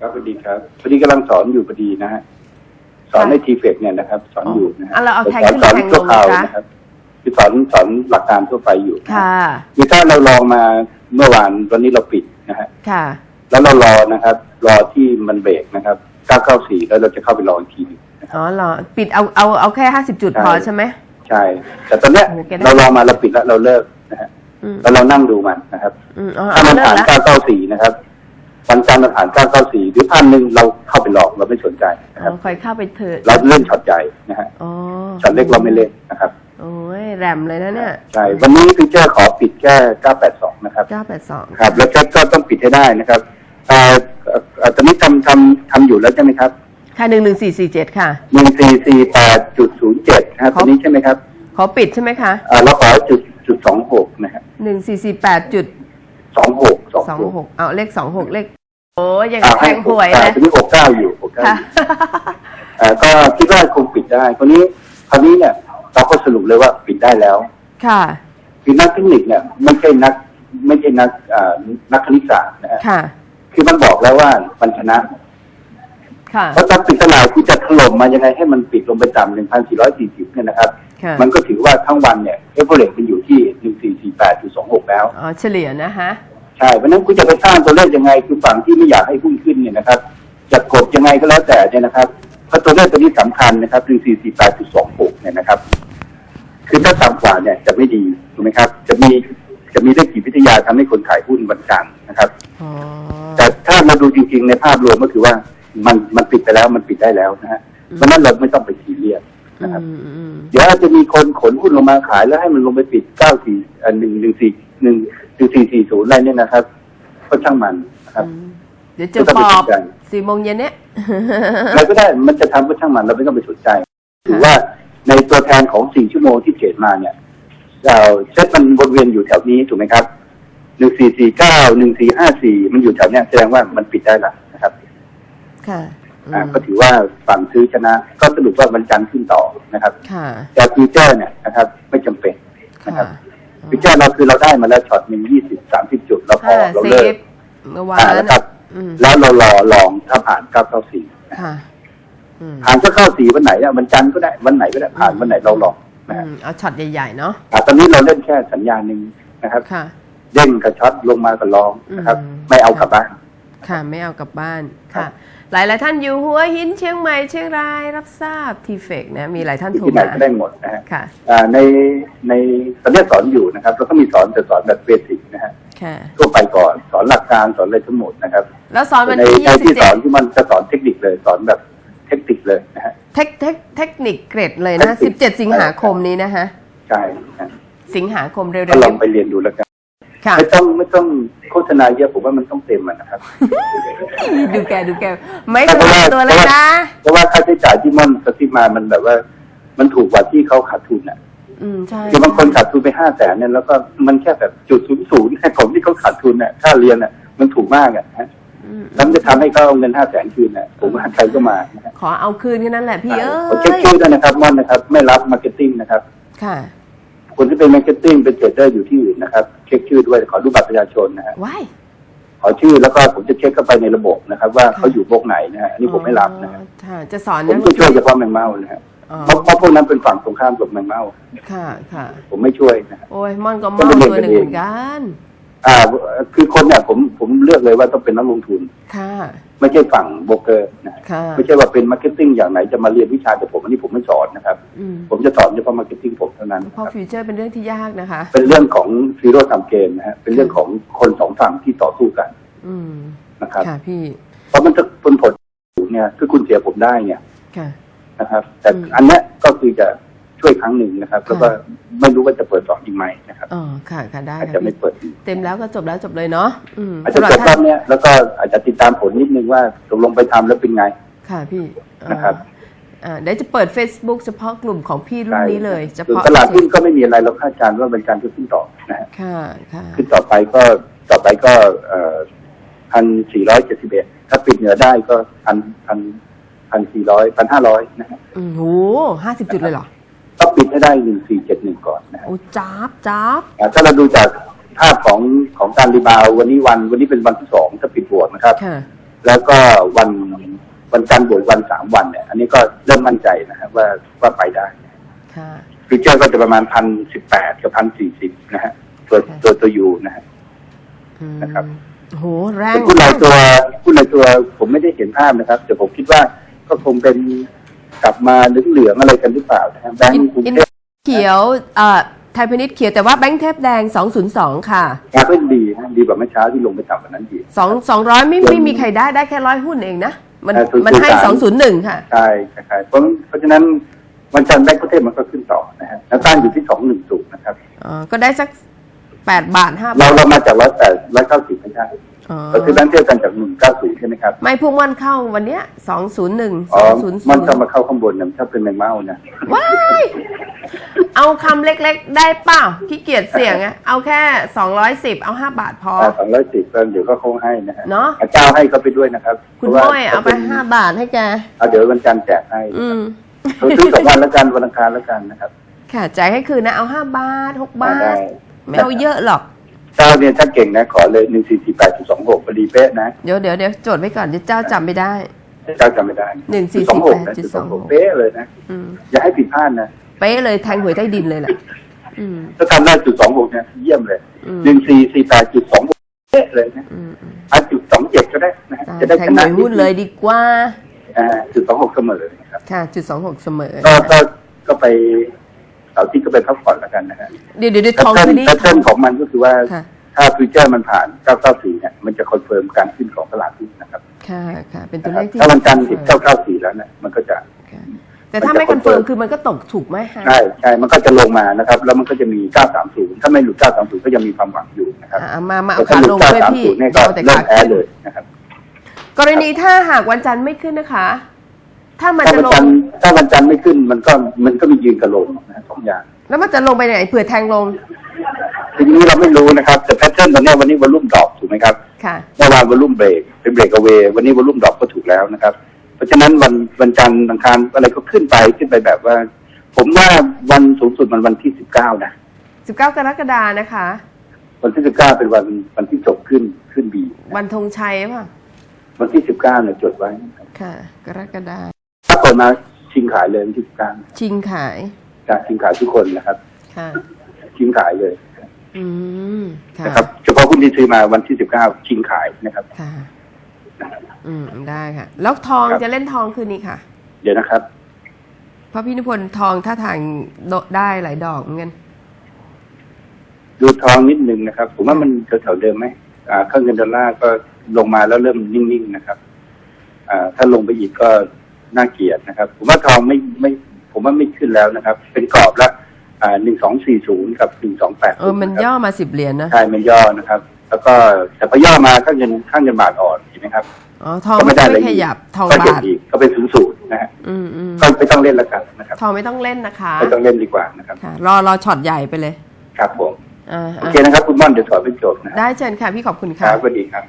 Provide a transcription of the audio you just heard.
ครับสวัสดีครับพอดีกำลังสอนอยู่พอดีนะฮะสอนในทีเฟกเนี่ยนะครับ สอนอยู่นะฮะอะเราเอาแทงสอนขึ้นสอนแทงลงชั่วคราวนะนะครับคือสอนสอนหลักการทั่วไปอยู่ค่ะ คือถ้าเราลองมาเมื่อวานวันนี้เราปิดนะฮะค่ะ แล้วเรารอนะครับ รอที่มันเบรกนะครับ994แล้วเราจะเข้าไปรออีกทีหนึงนะครับ อ๋อเหรอ ปิดเอาเอาเอาแค่ห้าสิบจุดใช่พอใช่ไหม ใช่แต่ตอนเนี้ยโอเคได้ เรารอมาเราปิดแล้วเราเลิกนะฮะอืมแล้วเรานั่งดูมันนะครับ อืมอ๋อถ้าเอามันเลิกผ่านแล้ว994นะครับ วันจันทร์มันผ่าน994หรือพันหนึ่งเราเข้าไปลองเราไม่สนใจนะอ๋ครับอคอยเข้าไปเถิดเราเล่นช็อตใหญ่นะฮะอ๋อช็อตเล็กเราไม่เล่นนะครับโอ้ยแรมเลยนะเนี่ยใช่วันนี้ฟีเจอร์ขอปิดแค่982นะครับ เก้าแปดสอง ครับแล้วก็ก็ต้องปิดให้ได้นะครับอ่าเอ่อเอ่อตอนนี้ทำทำทำอยู่แล้วใช่ไหมครับค่ะหนึ่งหนึ่งสี่สี่เจ็ดค่ะ1448.07นะครับครัตับวนี้ใช่ไหมครับขอปิดใช่ไหมคะอ่าเราขอจุดจุด26นะฮะหนึ่งสี่สี่แปดจุด 26สองห26กเอาเลขสองหกเลข โอ้ยยังอ่าแทงหวยอ่าเลยตัวนี้69อยู่69อค่ะยู่อ่าก็คิดว่าคงปิดได้คนนี้คราวนี้เนี่ยเราก็สรุปเลยว่าปิดได้แล้ว ค่ะคือนักเทคนิคเนี่ยไม่ใช่นัก ไม่ใช่นักอ่านักคณิตศาสตร์นะฮะค่ะคือมันบอกแล้วว่ามันชนะ ค่ะเพราะถ้าปิดตลาดคุณจะถล่มมายังไงให้มันปิดลงไปต่ำ1,440เนี่ยนะครับค่ะมันก็ถือว่าทั้งวันเนี่ยเอฟเฟอเรมันอยู่ที่1448.26แล้ว อ๋อ เฉลี่ยนะฮะ ใช่ เพราะฉะนั้นคุณจะไปสร้างตัวเลขยังไงคือฝั่งที่ไม่อยากให้หุ้นขึ้นเนี่ยนะครับ จะกดยังไงก็แล้วแต่เนี่ยนะครับเพราะตัวเลขตัวนี้สำคัญนะครับ1448.26เนี่ยนะครับ คือถ้าต่ำกว่าเนี่ยจะไม่ดีถูกไหมครับ จะมีจะมีเลขจิตวิทยาทำให้คนขายหุ้นวันจันทร์นะครับอ๋อแต่ถ้ามาดูจริง ๆ ในภาพรวมก็คือว่า มันมันปิดไปแล้วมันปิดได้แล้วนะฮะเพราะฉะนั้นเราไม่ต้องไปซีเรียสอืนะครับมอืมเดี๋ยวอาจจะมีคนขนหุ้นลงมาขายแล้วให้มันลงไปปิดเก้าสี่อ่าหนึ่งหนึ่งสี่หนึ่งหนึ่งสี่สี่ศูนย์อะไรเนี่ยนะครับ ก็ช่างมันนะครับอืมเดี๋ยวเจอปอบสี่โมงเย็นเนี้ยอะไรก็ได้มันจะทำก็ช่างมันเราไม่ต้องไปสนใจถือว่าในตัวแทนของสี่ชั่วโมงที่เทรดมาเนี่ยเราเซ็ตมันวนเวียนอยู่แถวนี้ถูกไหมครับหนึ่งสี่สี่เก้าหนึ่งสี่ห้าสี่มันอยู่แถวเนี้ยแสดงว่ามันปิดได้ละนะ ครับค่ะอือ่ามก็ถือว่าฝั่งซื้อชนะ ก็สรุปว่าวันจันทร์ขึ้นต่อนะครับค่ะแต่ฟิวเจอร์เนี่ยนะครับ ไม่จำเป็นนะคค่ะรับฟิวเจอร์เราคือเราได้มาแล้วช็อตหนึ่งยี่สิบสามสิบจุดเราพอห้าเราสิเลิกบเมื่อวาอ่านนะครับอืมแล้วเรารอลองถ้าผ่านเก้าเก้าสี่ค่ะอืมผ่านก็เข้าสี่วันไหนอะวันจันทร์ก็ได้วันไหนก็ได้ผ่านวันไหนเราลองนะอืฮะมเอาช็อตใหญ่ๆเนาะอ่าตอนนี้เราเล่นแค่สัญญาณหนึ่งนะครับค่ะเด้งกับช็อตลงมากับลองนะครับอืมไม่เอากลับบ้านค่ะ ไม่เอากลับบ้านครัค่ะบ หลายหลายๆท่านอยู่หัวหินเชียงใหม่เชียงรายรับทราบทีเฟกนะมีหลายท่านโทรที่ไหนมาก็ได้หมดนะฮะค่ะอ่าในในตอนนี้สอนอยู่นะครับแล้วก็มีสอนแต่สอนแบบเบสิกนะฮะค่ะทั่วไปก่อนสอนหลักการสอนอะไรทั้งหมดนะครับ แล้วสอนวันในที่ในยี่สิที่บสเจ็อดนที่มันจะสอนเทคนิคเลยสอนแบบเทคนิคเลยนะฮะเทคเทคเทคนิคเกรดเลยนะเทคนิค17สิงหาคมนี้นะฮะใช่นะสิงหาคมเร็วก็ลองไปเรียนดูแล้วกันๆ ค่ะ ไม่ต้องไม่ต้องโฆษณาเยอะผมว่ามันต้องเต็มอะนะครับ ดูแกดูแก ไม่เพสราะบาว่ายตัวเลยนะ เพราะว่าค่าใช้จ่ายที่มันกระซิบมามันแบบว่า มันถูกกว่าที่เขาขาดทุนอะอืมใช่คือบางคนขาดทุนไปห้าแสนเนี่ยแล้วก็มันแค่แบบจุดศูนย์ศูนย์ของที่เขาขาดทุนเนี่ยค่าเรียนอะมันถูกมากอะฮะอืมแล้วมันจะทำให้เขาเอาเงินห้าแสนคืนอะผมว่าใครก็มานะฮะขอเอาคืนแค่นั้นแหละพี่เอ้ผมเช็คยชื่อด้วยนะครับม่อนนะครับ ไม่รับมาร์เก็ตติ้งนะครับ ค่ะ คนที่เป็นมาร์เก็ตติ้งเป็นเทรดเดอร์อยู่ที่อื่น นะครับ เช็คชื่อด้วยขอดูบัตรประชาชนนะฮะว้ายขอชื่อแล้วก็ผมจะเช็คเข้าไปในระบบนะครับ ว่าเขาอยู่บล็อกไหนนะฮะอันนี้ผมไม่รับนะฮะค่ะจะสอนผมนักจะช่วยเฉพาะแมงเม่านะฮะอ๋อเพราะเพราะพวกนั้นเป็นฝั่งตรงข้ามกับแมงเม่าค่ะค่ะ ผมไม่ช่วยนะฮะ โอ้ยม่อนก็ม่อนตัวหนึ่งเหมือนกัน อ่าคือคนเนี่ยผมผมเลือกเลยว่าต้องเป็นนักลงทุน ค่ะ ไม่ใช่ฝั่งโบรกเกอร์นะฮะค่ะ ไม่ใช่ว่าเป็นมาร์เก็ตติ้งอย่างไหนจะมาเรียนวิชาจากผมอันนี้ผมไม่สอนนะครับ อืมผมจะสอนเฉพาะมาร์เก็ตติ้งผมเท่านั้นเพราะครับฟิวเจอร์เป็นเรื่องที่ยากนะคะ เป็นเรื่องของซีโร่ซัมเกมนะฮะเป็นเรื่องของคนสองฝั่งที่ต่อสู้กันอืม นะครับ ค่ะพี่ เพราะมันจะเป็นผลเนี่ยคือคุณเสียผมได้เนี่ยค่ะ นะครับ แต่อืม อันเนี้ยก็คือจะ ช่วยครั้งหนึ่งนะครับค่ะแล้วก็ไม่รู้ว่าจะเปิดสอนอีกไหมนะครับอ๋อค่ะค่ะได้อาจค่ะจะไม่พี่เปิดอีกเต็มแล้วก็จบแล้วจบเลยเนาะอืมอาจจะสำหรับจบรอท่าบนเนี้ยแล้วก็อาจจะติดตามผลนิดนึงว่าตกลงไปทำแล้วเป็นไง ค่ะพี่อ่านะครับอ่าเดี๋ยวจะเปิด Facebook เฉพาะกลุ่มของพี่รุ่นนี้เลยเฉส่วนพาะตลาดหุ้นก็ไม่มีอะไรเราคาดการณ์ว่าเป็นการจะขึ้นต่อนะฮะค่ะค่ะขึ้นต่อไปก็ต่อไปก็เอ่อพันสี่ร้อยเจ็ดสิบเอ็ดถ้าปิดเหนือได้ก็พันพันพันสี่ร้อยพันห้าร้อยนะฮะอืมโหห้าสิบจุดเลยเหรอ ต้องปิดให้ได้หนึ่งสี่เจ็ดหนึ่งก่อนนะฮะโอ้จ้าบจ้าบอ่าถ้าเราดูจากภาพของของการรีบาวด์วันนี้วันวันนี้เป็นวันที่สองถ้าปิดบวกนะครับค่ะแล้วก็วันวันจันทร์บวกวันสามวันเนี่ย อันนี้ก็เริ่มมั่นใจนะครับว่าว่าไปได้ค่ะฟิวเจอร์ก็จะประมาณพันสิบแปดกับพันสี่สิบนะฮะตัวตัวตัวยูนะฮะอืมนะครับโหแรงแต่หุ้นรายตัวหุ้นรายตัวผมไม่ได้เห็นภาพนะครับ แต่ผมคิดว่าก็คงเป็น กลับมาเหลืองๆอะไรกันหรือเปล่านะฮะแบงอินก์กรุงอินเทพเขียวเอ่อไทยพาณิชย์เขียวแต่ว่าแบงค์เทปแดง 202 ค่ะราคาดีนะดีกว่าเมื่อเช้าที่ลงไปต่ำกว่านั้นดี2 200ไม่ไม่มีใครได้ได้แค่ร้อยหุ้นเองนะ มันเออ003มันให้201 ค่ะใช่ใช่เพราะเพราะฉะนั้นวันจันทร์แบงก์กรุงเทพมันก็ขึ้นต่อนะฮะแล้วต้านอยู่ที่สองหนึ่งสูนะครับ อ๋อ ก็ได้สัก 8 บาท 5 เราบาท เรามาจากร้อยแปดร้อยเก้าสิบไม่ใช่อ๋อ เราคือแบงก์เทียบกันจากหนึ่งเก้าศูนย์ใช่ไหมครับไม่พวกมันเข้าวันเนี้ย201อ๋อมันจะ200มาเข้าข้างบนนะถ้าเป็นแมงเม่านะว้ายเอาคำเล็กๆ ได้เปล่าขี้เกียจเสี่ยงอะเอาแค่210เอา5บาทพอ สองร้อยสิบเดี๋ยวก็คงให้นะฮะเนอะเจ้าให้เขาไปด้วยนะครับคุณพระว่ม้อยเอาไป5บาทให้แก เอาเดี๋ยววันจันทร์แจกให้อืม เราซื้อสองวันแล้วกันวันอังคารแล้วกันนะครับค่ะจ่ายให้คืนนะเอา5บาท6บาได้ทไม่เอาเยอะหรอก เจ้าเนี่ยถ้าเก่งนะขอเลยหนึ่งสี่สี่แปดจุดสองหกพอดีเป๊ะนะเดี๋ยวเดี๋ยวเดี๋ยวจดไว้ก่อนเดี๋ยวเจ้าจำไม่ได้ เจ้าจำไม่ได้หนึ่งสี่สองหกสี่แปดนะจุดจุดสสอองงหหกกเป๊ะเลยนะอืม อย่าให้ผิดพลาดนะเป๊ะเลยแทงหวยใต้ดินเลยแหละอืม ถ้าทำได้จุดสองหกเนี่ยเยี่ยมเลยอืม หนึ่งสี่สี่แปดจุดสองหกเป๊ะเลยนะอืมอืมอะจุดสองเจ็ดก็ได้นะฮะตายจะได้แทชงหนะวยหุ้นเลยดีกว่า อ่าจุดสองหกเสมอนะครับ ค่ะจุดสองหกเสมอก็ก็ก็ไป เสาร์ที่ก็ไปพักผ่อนแล้วกันนะฮะเดี๋ยวเดี๋ยวเดี๋ยวแพททองเทิร์คืนนนี้แพทเทิร์นของมันก็คือว่าค่ะถ้าฟิวเจอร์มันผ่าน 994 เนี่ย มันจะคอนเฟิร์มการขึ้นของตลาดหุ้นนะครับ ค่ะค่ะเป็นตัวนะคเลรับขที่ถ้าวันจันทร์เห็น994 แล้วเนี่ยมันก็จะค่ะแต่ถ้าไม่คอนเฟิร์มคือมันก็ตกถูกไหมฮะใช่ใช่มันก็จะลงมานะครับ แล้วมันก็จะมี 930 ถ้าไม่หลุด 930 ก็ยังมีความหวังอยู่นะครับอะมามาแต่เอาถ้าขาหลุลดงด้วยพี่930เนี่ยก็เอาแต่เริ่ขามแพ้ขึ้นเลยนะครับกรณีถ้าหากวันจันทร์ไม่ขึ้นนะคะ ถ้ามันถ้าจะวันลจังนทร์ถ้าวันจันทร์ไม่ขึ้นมันก็มันก็มียืนกับลงนะฮะสองอย่าง แล้วมันจะลงไปไหนเผื่อแทงลงทีนี้เราไม่รู้นะครับ แต่แพทเทิร์นตอนเนี้ยวันนี้วอลุ่มดรอปถูกไหมครับค่ะ เมื่อวานวอลุ่มเบรกเป็นเบรกเอาเววันนี้วอลุ่มดรอปก็ถูกแล้วนะครับ เพราะฉะนั้นวันวันจันทร์อังคารอะไรก็ขึ้นไปขึ้นไปแบบว่า ผมว่าวันสูงสุดมันวันที่สิบเก้านะ19 กรกฎานะคะ วันที่สิบเก้าเป็นวันวันที่จบขึ้นขึ้นบีวันธงชัยป่ะ วันที่สิบเก้าเนี่ยจดไว้ ค่ะ กรกฎา ถ้าเปิดมาชิงขายเลยวันที่สิบเก้าชิงขายจะชิงขายทุกคนนะครับ ค่ะ ชิงขายเลย อืมค่ะนะครับ เฉพาะหุ้นที่ซื้อมาวันที่สิบเก้าชิงขายนะครับ ค่ะ อืมได้ค่ะ แล้วทองครับ จะเล่นทองคืนนี้ค่ะ เดี๋ยวนะครับ เพราะพี่นิพนธ์ทองท่าทางโดได้หลายดอกเหมือนกันดูทองนิดนึงนะครับ ผมว่ามันแถวๆเดิมไหมอ่าค่าเงินดอลลาร์ก็ลงมาแล้วเริ่มนิ่งๆนะครับ อ่า ถ้าลงไปอีกก็ น่าเกลียดนะครับ ผมว่าทองไม่ไม่ผมว่าไม่ขึ้นแล้วนะครับ เป็นกรอบละอ่าหนึ่งสองสี่ศูนย์กับหนึ่งสองแปดเออมันย่อมาสิบเหรียญนะใช่มันย่อนะครับ แล้วก็แต่พอย่อมาค่าเงินค่าเงินบาทอ่อนเห็นไหมครับอ๋อทองก็ไม่ไม่ได้ได้อะไรขยับทองก็บาเจ็บทอีกก็เป็นศูนย์ศูนย์นะฮะอืมอืมก็ไม่ต้องเล่นแล้วกันนะครับทองไม่ต้องเล่นนะคะไม่ต้องเล่นดีกว่านะครับค่ะรอรอช็อตใหญ่ไปเลย ครับผมอ่าโออ่าเคนะครับ คุณม่อนเดี๋ยวถอดเป็นโจทย์นะได้เชิญค่ะพี่ขอบคุณคค่ะรับสวัสดีครับ